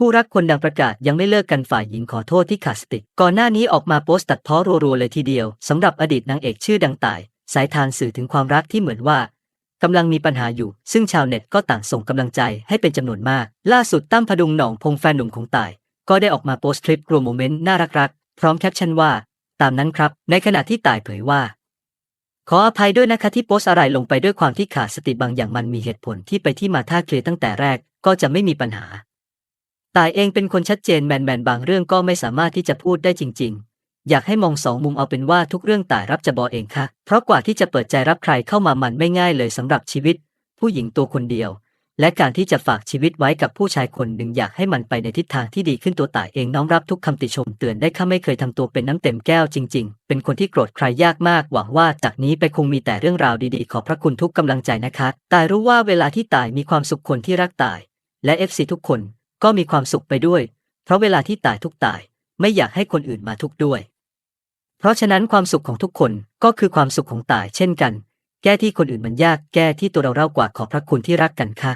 คู่รักคนดังประกาศยังไม่เลิกกันฝ่ายหญิงขอโทษที่ขาดสติ ก่อนหน้านี้ออกมาโพสต์ตัดพ้อรัวๆเลยทีเดียวสำหรับอดีตนางเอกชื่อดังตาย สายทานสื่อถึงความรักที่เหมือนว่ากำลังมีปัญหาอยู่ ซึ่งชาวเน็ตก็ต่างส่งกำลังใจให้เป็นจำนวนมาก ล่าสุดตั้มพดุงหนองพงแฟนหนุ่มของตาย ก็ได้ออกมาโพสต์คลิปรวมโมเมนต์น่ารักๆพร้อมแคปชั่นว่า ตามนั้นครับ ในขณะที่ตายเผยว่า ขออภัยด้วยนะคะที่โพสต์อะไรลงไปด้วยความที่ขาดสติบางอย่างมันมีเหตุผลที่ไปที่มาถ้าเคลียร์ตั้งแต่แรกก็จะไม่มีปัญหา ตายเองเป็นคนชัดเจนแมนแมนๆบางเรื่องก็ไม่สามารถที่จะพูดได้จริง ๆ อยากให้มองสองมุมเอาเป็นว่าทุกเรื่องตายรับจะบอเองค่ะ เพราะกว่าที่จะเปิดใจรับใครเข้ามามันไม่ง่ายเลยสำหรับชีวิต ผู้หญิงตัวคนเดียว และการที่จะฝากชีวิตไว้กับผู้ชายคนหนึ่งอยากให้มันไปในทิศทางที่ดีขึ้นตัวตายเองน้อมรับทุกคำติชมเตือนได้ข้าไม่เคยทำตัวเป็นน้ำเต็มแก้วจริง ๆ เป็นคนที่โกรธใครยากมากหวังว่าจากนี้ไปคงมีแต่เรื่องราวดีๆ ขอบพระคุณทุกกำลังใจนะคะตายรู้ว่าเวลาที่ตายมีความสุขคนที่รักตายและ FC ทุกคน ก็มีความสุขไปด้วย เพราะเวลาที่ตายทุกตาย ไม่อยากให้คนอื่นมาทุกข์ด้วย เพราะฉะนั้นความสุขของทุกคนก็คือความสุขของตายเช่นกัน แก้ที่คนอื่นมันยากแก้ที่ตัวเราเล่ากว่าขอพระคุณที่รักกันค่ะ